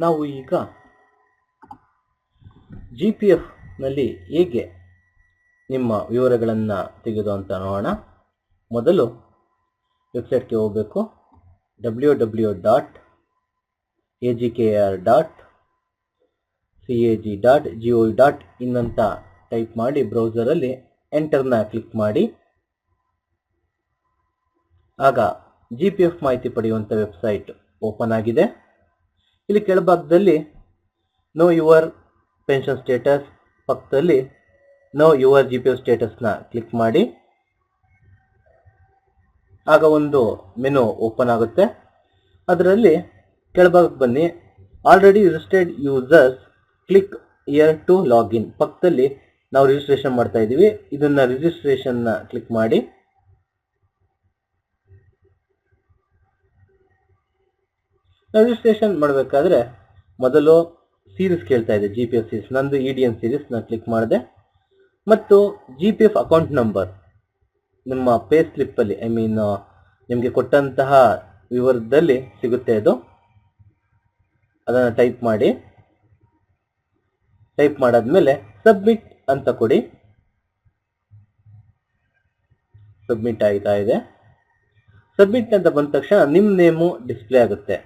ನಾವು ಈಗ G P ಎಫ್ನಲ್ಲಿ ಹೇಗೆ ನಿಮ್ಮ ವಿವರಗಳನ್ನು ತೆಗೆದು ಅಂತ ನೋಡೋಣ. ಮೊದಲು ವೆಬ್ಸೈಟ್ಗೆ ಹೋಗಬೇಕು. W W dot A G K R dot C A G dot G O dot ಇನ್ನಂತ type ಮಾಡಿ ಬ್ರೌಸರಲ್ಲಿ ಎಂಟರ್ನ ಕ್ಲಿಕ್ ಮಾಡಿ. ಆಗ ಜಿ ಪಿ ಎಫ್ ಮಾಹಿತಿ ಪಡೆಯುವಂಥ ವೆಬ್ಸೈಟ್ ಓಪನ್ ಆಗಿದೆ. ಇಲ್ಲಿ ಕೆಳಭಾಗದಲ್ಲಿ ನೋ ಯುವರ್ ಪೆನ್ಷನ್ ಸ್ಟೇಟಸ್ ಪಕ್ಕದಲ್ಲಿ know your G P F ಸ್ಟೇಟಸ್ನ ಕ್ಲಿಕ್ ಮಾಡಿ. ಆಗ ಒಂದು ಮೆನು ಓಪನ್ ಆಗುತ್ತೆ. ಅದರಲ್ಲಿ ಕೆಳಭಾಗಕ್ಕೆ ಬನ್ನಿ. Already registered users click here to login ಪಕ್ಕದಲ್ಲಿ ನಾವು ರಿಜಿಸ್ಟ್ರೇಷನ್ ಮಾಡ್ತಾ ಇದ್ದೀವಿ. ಇದನ್ನು ರಿಜಿಸ್ಟ್ರೇಷನ್ನ ಕ್ಲಿಕ್ ಮಾಡಿ. ರಿಜಿಸ್ಟ್ರೇಷನ್ ಮಾಡಬೇಕಾದ್ರೆ ಮೊದಲು ಸೀರೀಸ್ ಕೇಳ್ತಾ ಇದೆ ಜಿ ಪಿ ಎಫ್ ಸೀರೀಸ್ ನಂದು ಇ ಡಿ ಎನ್ ಸೀರೀಸ್ ನಾನು ಕ್ಲಿಕ್ ಮಾಡಿದೆ. ಮತ್ತು G P F account number ನಿಮ್ಮ ಪೇ ಸ್ಲಿಪ್ಪಲ್ಲಿ ಐ ಮೀನ್ ನಿಮಗೆ ಕೊಟ್ಟಂತಹ ವಿವರದಲ್ಲಿ ಸಿಗುತ್ತೆ ಅದು. ಅದನ್ನು ಟೈಪ್ ಮಾಡಿ. ಟೈಪ್ ಮಾಡಾದ್ಮೇಲೆ ಸಬ್ಮಿಟ್ ಅಂತ ಕೊಡಿ. ಸಬ್ಮಿಟ್ ಆಗ್ತಾ ಇದೆ. ಸಬ್ಮಿಟ್ ಅಂತ ಬಂದ ತಕ್ಷಣ ನಿಮ್ಮ ನೇಮು ಡಿಸ್ಪ್ಲೇ ಆಗುತ್ತೆ.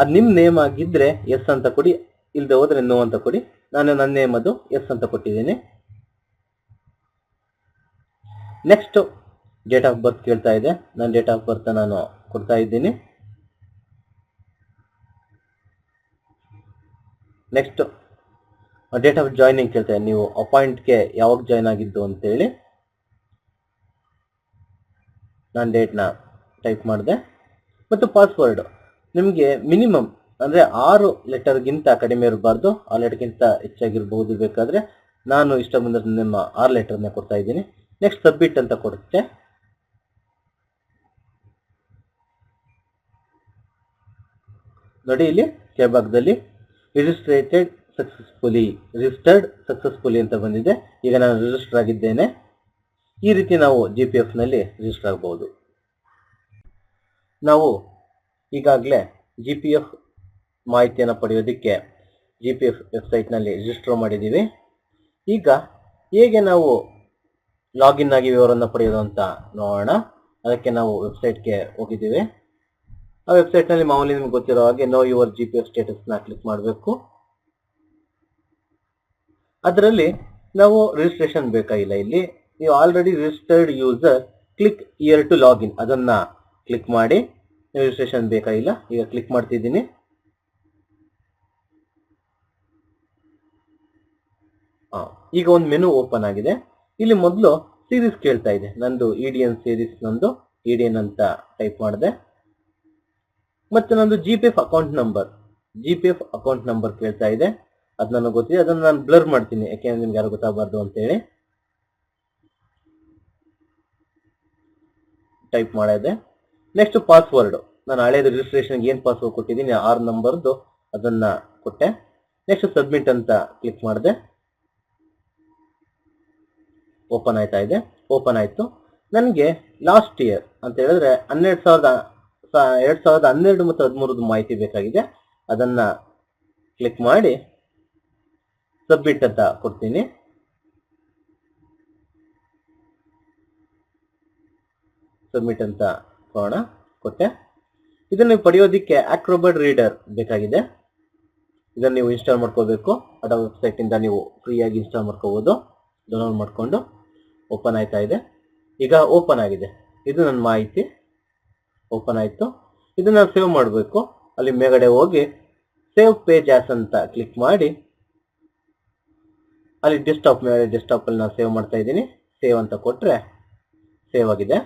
ಅದು ನಿಮ್ಮ ನೇಮ್ ಆಗಿದ್ರೆ ಎಸ್ ಅಂತ ಕೊಡಿ ಇಲ್ಲದೆ ಹೋದರೆ ನೋ ಅಂತ ಕೊಡಿ. ನಾನು ನನ್ನ ನೇಮ್ ಅದು ಎಸ್ ಅಂತ ಕೊಟ್ಟಿದ್ದೀನಿ. ನೆಕ್ಸ್ಟ್ ಡೇಟ್ ಆಫ್ ಬರ್ತ್ ಕೇಳ್ತಾ ಇದೆ. ನನ್ನ ಡೇಟ್ ಆಫ್ ಬರ್ತ್ ನಾನು ಕೊಡ್ತಾ ಇದ್ದೀನಿ. ನೆಕ್ಸ್ಟ್ ಡೇಟ್ ಆಫ್ ಜಾಯ್ನಿಂಗ್ ಕೇಳ್ತಾ ಇದೆ ನೀವು ಅಪಾಯಿಂಟ್ಗೆ ಯಾವಾಗ ಜಾಯ್ನ್ ಆಗಿದ್ದು ಅಂತೇಳಿ. ನಾನು ಡೇಟ್ನ ಟೈಪ್ ಮಾಡಿದೆ. ಮತ್ತು ಪಾಸ್ವರ್ಡ್ ನಿಮಗೆ ಮಿನಿಮಮ್ ಅಂದರೆ ಆರು ಲೆಟರ್ಗಿಂತ ಕಡಿಮೆ ಇರಬಾರ್ದು. ಆ ಲೆಟರ್ಗಿಂತ ಹೆಚ್ಚಾಗಿರ್ಬೋದು ಬೇಕಾದರೆ ನಾನು ಇಷ್ಟ ಬಂದರೆ ನಿಮ್ಮ ಆರು ಲೆಟರ್ನ ಕೊಡ್ತಾ ಇದ್ದೀನಿ. ನೆಕ್ಸ್ಟ್ ಸಬ್ಮಿಟ್ ಅಂತ ಕೊಡುತ್ತೆ. ನೋಡಿ ಇಲ್ಲಿ ಕೆಳಭಾಗದಲ್ಲಿ ರಿಜಿಸ್ಟ್ರೇಟೆಡ್ ಸಕ್ಸಸ್ಫುಲಿ ರಿಜಿಸ್ಟರ್ಡ್ ಸಕ್ಸಸ್ಫುಲಿ ಅಂತ ಬಂದಿದೆ. ಈಗ ನಾನು ರಿಜಿಸ್ಟರ್ ಆಗಿದ್ದೇನೆ. ಈ ರೀತಿ ನಾವು ಜಿ ಪಿ ಎಫ್ನಲ್ಲಿ ರಿಜಿಸ್ಟರ್ ಆಗ್ಬೋದು. ನಾವು ಈಗಾಗಲೇ ಜಿ ಪಿ ಎಫ್ ಮಾಹಿತಿಯನ್ನು ಪಡೆಯೋದಕ್ಕೆ ಜಿ ಪಿ ಎಫ್ ವೆಬ್ಸೈಟ್ನಲ್ಲಿ ರಿಜಿಸ್ಟರ್ ಮಾಡಿದ್ದೀವಿ. ಈಗ ಹೇಗೆ ನಾವು ಲಾಗಿನ್ ಆಗಿ ವಿವರವನ್ನು ಪಡೆಯೋದು ಅಂತ ನೋಡೋಣ. ಅದಕ್ಕೆ ನಾವು ವೆಬ್ಸೈಟ್ಗೆ ಹೋಗಿದ್ದೀವಿ. ಆ ವೆಬ್ಸೈಟ್ನಲ್ಲಿ ಮಾಮೂಲಿ ನಿಮ್ಗೆ ಗೊತ್ತಿರೋ ಹಾಗೆ know your G P F ಸ್ಟೇಟಸ್ನ ಕ್ಲಿಕ್ ಮಾಡಬೇಕು. ಅದರಲ್ಲಿ ನಾವು ರಿಜಿಸ್ಟ್ರೇಷನ್ ಬೇಕಾಗಿಲ್ಲ ಇಲ್ಲಿ ನೀವು already registered user click here to login ಅದನ್ನು ಕ್ಲಿಕ್ ಮಾಡಿ. ರಿಜಿಸ್ಟ್ರೇಷನ್ ಬೇಕಾಗಿಲ್ಲ ಈಗ ಕ್ಲಿಕ್ ಮಾಡ್ತಿದ್ದೀನಿ. ಈಗ ಒಂದು ಮೆನು ಓಪನ್ ಆಗಿದೆ. ಇಲ್ಲಿ ಮೊದಲು ಸೀರೀಸ್ ಕೇಳ್ತಾ ಇದೆ. ನಂದು ಇ ಡಿ ಎನ್ ಸೀರೀಸ್ ನಂದು ಇ ಡಿ ಎನ್ ಅಂತ ಟೈಪ್ ಮಾಡಿದೆ. ಮತ್ತು ನಂದು G P F account number G P F account number ಕೇಳ್ತಾ ಇದೆ. ಅದು ನನಗೆ ಗೊತ್ತಿದೆ. ಅದನ್ನು ನಾನು ಬ್ಲರ್ ಮಾಡ್ತೀನಿ. ಯಾಕೆಂದ್ರೆ ನಿಮ್ಗೆ ಯಾರು ಗೊತ್ತಾಗಬಾರ್ದು ಅಂತೇಳಿ ಟೈಪ್ ಮಾಡಿದೆ. ನೆಕ್ಸ್ಟ್ ಪಾಸ್ವರ್ಡ್ ನಾನು ಹಳೇದು ರಿಜಿಸ್ಟ್ರೇಷನ್ಗೆ ಏನು ಪಾಸ್ವರ್ಡ್ ಕೊಟ್ಟಿದ್ದೀನಿ ಆರ್ ನಂಬರ್ದು ಅದನ್ನ ಕೊಟ್ಟೆ. ನೆಕ್ಸ್ಟ್ ಸಬ್ಮಿಟ್ ಅಂತ ಕ್ಲಿಕ್ ಮಾಡಿದೆ. ಓಪನ್ ಆಯ್ತಾ ಇದೆ. ಓಪನ್ ಆಯಿತು. ನನಗೆ ಲಾಸ್ಟ್ ಇಯರ್ ಅಂತ ಹೇಳಿದ್ರೆ ಹನ್ನೆರಡು ಸಾವಿರದ ಎರಡು ಸಾವಿರದ ಹನ್ನೆರಡು ಮತ್ತು ಹದಿಮೂರದ ಮಾಹಿತಿ ಬೇಕಾಗಿದೆ. ಅದನ್ನ ಕ್ಲಿಕ್ ಮಾಡಿ ಸಬ್ಮಿಟ್ ಅಂತ ಕೊಡ್ತೀನಿ. ಸಬ್ಮಿಟ್ ಅಂತ ಕೊಡೋಣ ಕೊಟ್ಟೆ ಇದನ್ನು ಪಡೆಯೋದಕ್ಕೆ ಆಕ್ರೋಬರ್ಡ್ ರೀಡರ್ ಬೇಕಾಗಿದೆ. ಇದನ್ನು ನೀವು ಇನ್ಸ್ಟಾಲ್ ಮಾಡ್ಕೋಬೇಕು. ಅಡ ವೆಬ್ಸೈಟಿಂದ ನೀವು ಫ್ರೀಯಾಗಿ ಇನ್ಸ್ಟಾಲ್ ಮಾಡ್ಕೋಬೋದು. ಡೌನ್ಲೋಡ್ ಮಾಡಿಕೊಂಡು ಓಪನ್ ಆಯ್ತಾ ಇದೆ. ಈಗ ಓಪನ್ ಆಗಿದೆ. ಇದು ನನ್ನ ಮಾಹಿತಿ. ಓಪನ್ ಆಯಿತು. ಇದನ್ನು ಸೇವ್ ಮಾಡಬೇಕು. ಅಲ್ಲಿ ಮೇಗಡೆ ಹೋಗಿ ಸೇವ್ ಪೇಜ್ ಆಸ್ ಅಂತ ಕ್ಲಿಕ್ ಮಾಡಿ. ಅಲ್ಲಿ ಡೆಸ್ಕ್ಟಾಪ್ ಮೇಲೆ ಡೆಸ್ಕ್ಟಾಪಲ್ಲಿ ನಾನು ಸೇವ್ ಮಾಡ್ತಾ ಇದ್ದೀನಿ. ಸೇವ್ ಅಂತ ಕೊಟ್ಟರೆ ಸೇವ್ ಆಗಿದೆ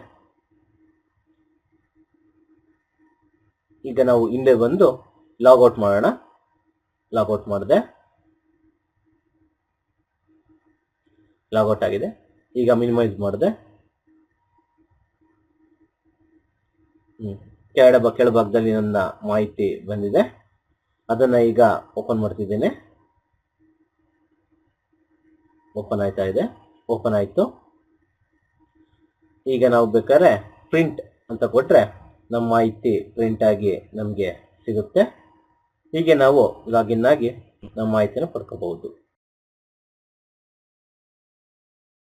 ಈಗ ನಾವು ಹಿಂದೆ ಬಂದು ಲಾಗೌಟ್ ಮಾಡೋಣ. ಲಾಗೌಟ್ ಮಾಡಿದೆ. ಲಾಗೌಟ್ ಆಗಿದೆ. ಈಗ ಮಿನಿಮೈಸ್ ಮಾಡಿದೆ. ಹ್ಮ್. ಕೆಳ ಕೆಳಭಾಗದಲ್ಲಿ ನನ್ನ ಮಾಹಿತಿ ಬಂದಿದೆ. ಅದನ್ನ ಈಗ ಓಪನ್ ಮಾಡ್ತಿದ್ದೇನೆ. ಓಪನ್ ಆಯ್ತಾ ಇದೆ. ಓಪನ್ ಆಯ್ತು. ಈಗ ನಾವು ಬೇಕಾದ್ರೆ ಪ್ರಿಂಟ್ ಅಂತ ಕೊಟ್ರೆ ನಮ್ಮ ಮಾಹಿತಿ ಪ್ರಿಂಟ್ ಆಗಿ ನಮಗೆ ಸಿಗುತ್ತೆ. ಹೀಗೆ ನಾವು ಲಾಗಿನ್ ಆಗಿ ನಮ್ಮ ಮಾಹಿತಿನ ಪಡ್ಕೋಬಹುದು.